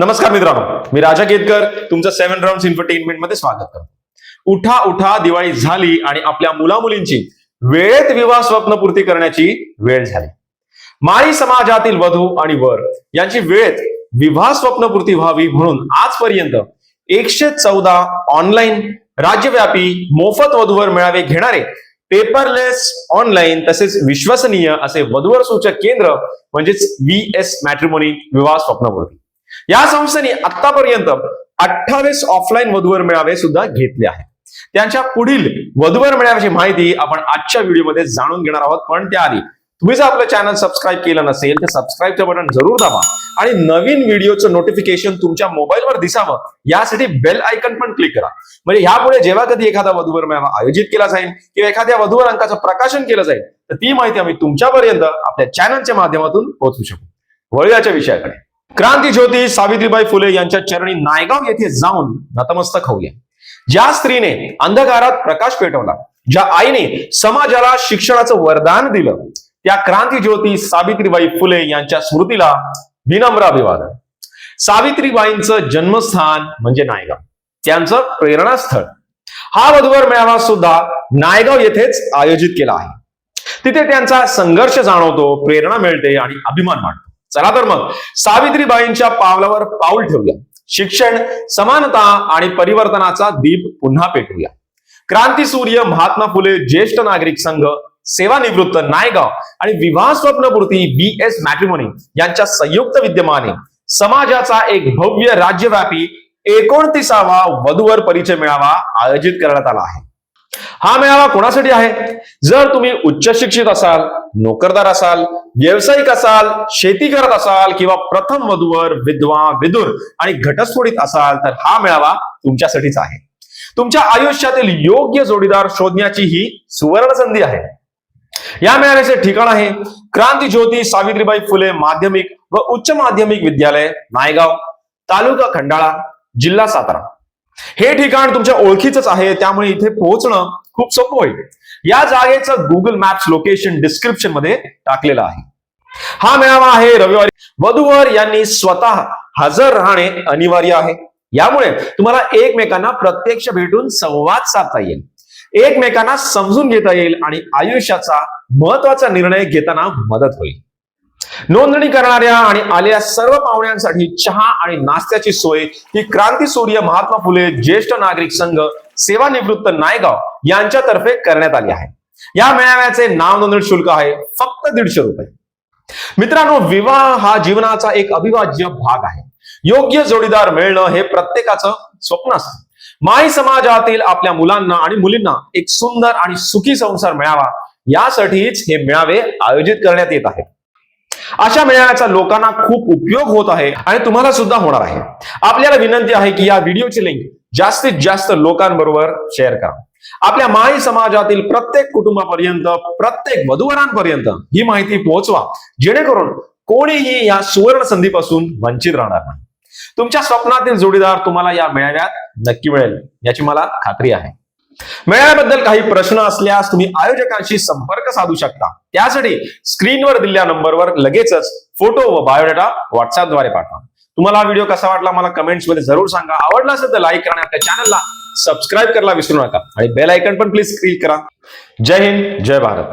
नमस्कार मित्रांनो मी राजा केतकर तुमचं सेव्हन राऊंड एंटरटेनमेंटमध्ये स्वागत करतो. उठा उठा दिवाळी झाली आणि आपल्या मुला मुलींची वेळेत विवाह स्वप्नपूर्ती करण्याची वेळ झाली. माळी समाजातील वधू आणि वर यांची वेळेत विवाह स्वप्नपूर्ती व्हावी म्हणून आजपर्यंत एकशे चौदा ऑनलाईन राज्यव्यापी मोफत वधूवर मेळावे घेणारे पेपरलेस ऑनलाईन तसेच विश्वसनीय असे वधूवर सूचक केंद्र म्हणजेच व्ही एस मॅट्रिमोनी विवाह स्वप्नपूर्ती या संस्थेने आतापर्यंत अठ्ठावीस ऑफलाईन वधूवर मेळावे सुद्धा घेतले आहेत. त्यांच्या पुढील वधूवर मेळाव्याची माहिती आपण आजच्या व्हिडिओमध्ये जाणून घेणार आहोत. पण त्याआधी तुम्ही जर आपलं चॅनल सबस्क्राईब केलं नसेल तर सबस्क्राईबचं बटन जरूर दाबा. आणि नवीन व्हिडिओचं नोटिफिकेशन तुमच्या मोबाईलवर दिसावं यासाठी बेल आयकन पण क्लिक करा. म्हणजे ह्यापुढे जेव्हा कधी एखादा वधूवर मेळावा आयोजित केला जाईल किंवा एखाद्या वधूवर अंकाचं प्रकाशन केलं जाईल तर ती माहिती आम्ही तुमच्यापर्यंत आपल्या चॅनलच्या माध्यमातून पोहोचू शकू. वळूयाच्या विषयाकडे. क्रांती ज्योती सावित्रीबाई फुले यांच्या चरणी नायगाव येथे जाऊन नतमस्तक होऊया ज्या स्त्रीने अंधकारात प्रकाश पेटवला ज्या आईने समाजाला शिक्षणाचं वरदान दिलं त्या क्रांती ज्योती सावित्रीबाई फुले यांच्या स्मृतीला विनम्र अभिवादन. सावित्रीबाईंचं जन्मस्थान म्हणजे नायगाव. त्यांचं प्रेरणास्थळ. हा वधूवर मेळावा सुद्धा नायगाव येथेच आयोजित केला आहे. तिथे त्यांचा संघर्ष जाणवतो प्रेरणा मिळते आणि अभिमान वाटतो चला तर मग. सावित्रीबाईंच्या पावलावर पाऊल ठेवूया. शिक्षण समानता आणि परिवर्तनाचा दीप पुन्हा पेटवूया. क्रांती सूर्य महात्मा फुले ज्येष्ठ नागरिक संघ सेवानिवृत्त नायगाव आणि विवाह स्वप्नपूर्ती बी एस मॅट्रिमोनी यांच्या संयुक्त विद्यमाने समाजाचा एक भव्य राज्यव्यापी एकोणतीसावा वधूवर परिचय मेळावा आयोजित करण्यात आला आहे. हा मेळावा कोणासाठी आहे? जर तुम्ही उच्च शिक्षित असाल नोकरदार असाल व्यावसायिक असाल शेती करत असाल किंवा प्रथम वधूवर विधवा विदुर आणि घटस्फोडित असाल तर हा मेळावा तुमच्यासाठीच आहे. तुमच्या आयुष्यातील योग्य जोडीदार शोधण्याची ही सुवर्ण संधी आहे. या मेळाव्याचे ठिकाण आहे क्रांती ज्योती सावित्रीबाई फुले माध्यमिक व उच्च माध्यमिक विद्यालय नायगाव तालुका खंडाळा जिल्हा सातारा. हे ठिकाण तुमच्या ओळखीच आहे त्यामुळे इथे पोहोचणं खूप सोपं होईल. या जागेचं गुगल मॅप्स लोकेशन डिस्क्रिप्शनमध्ये टाकलेलं आहे. हा मेळावा आहे रविवारी. वधूवर यांनी स्वतः हजर राहणे अनिवार्य आहे. यामुळे तुम्हाला एकमेकांना प्रत्यक्ष भेटून संवाद साधता येईल. एकमेकांना समजून घेता येईल आणि आयुष्याचा महत्त्वाचा निर्णय घेताना मदत होईल. नोंदणी करणाऱ्या आणि आलेल्या सर्व पाहुण्यांसाठी चहा आणि नाश्त्याची सोय ही क्रांती सूर्य महात्मा फुले ज्येष्ठ नागरिक संघ सेवानिवृत्त नायगाव यांच्यातर्फे करण्यात आली आहे. या मेळाव्याचे नाव नोंदणी शुल्क आहे फक्त दीडशे रुपये. मित्रांनो विवाह हा जीवनाचा एक अविभाज्य भाग आहे. योग्य जोडीदार मिळणं हे प्रत्येकाचं स्वप्न असतं. माई समाजातील आपल्या मुलांना आणि मुलींना एक सुंदर आणि सुखी संसार मिळावा यासाठीच हे मेळावे आयोजित करण्यात येत आहेत. अशा मेळाव्याचा लोकांना खूप उपयोग होत आहे आणि तुम्हाला सुद्धा होणार आहे. आपल्याला विनंती आहे की या व्हिडिओची लिंक जास्तीत जास्त लोकांबरोबर शेअर करा. आपल्या माई समाजातील प्रत्येक कुटुंबापर्यंत प्रत्येक वधूवरांपर्यंत ही माहिती पोहोचवा जेणेकरून कोणीही या सुवर्ण संधीपासून वंचित राहणार नाही. तुमच्या स्वप्नातील जोडीदार तुम्हाला या मेळाव्यात नक्की मिळेल याची मला खात्री आहे. मेळ्याबद्दल काही प्रश्न असल्यास तुम्ही आयोजकांशी संपर्क साधू शकता. त्यासाठी स्क्रीनवर दिलेल्या नंबरवर लगेचच फोटो व बायोडेटा व्हॉट्सअपद्वारे पाठवा. तुम्हाला व्हिडिओ कसा वाटला मला कमेंट्समध्ये जरूर सांगा. आवडला असेल तर लाईक करा आणि आपल्या चॅनलला सबस्क्राईब करायला विसरू नका. आणि बेल आयकन पण प्लीज क्लिक करा. जय हिंद जय भारत.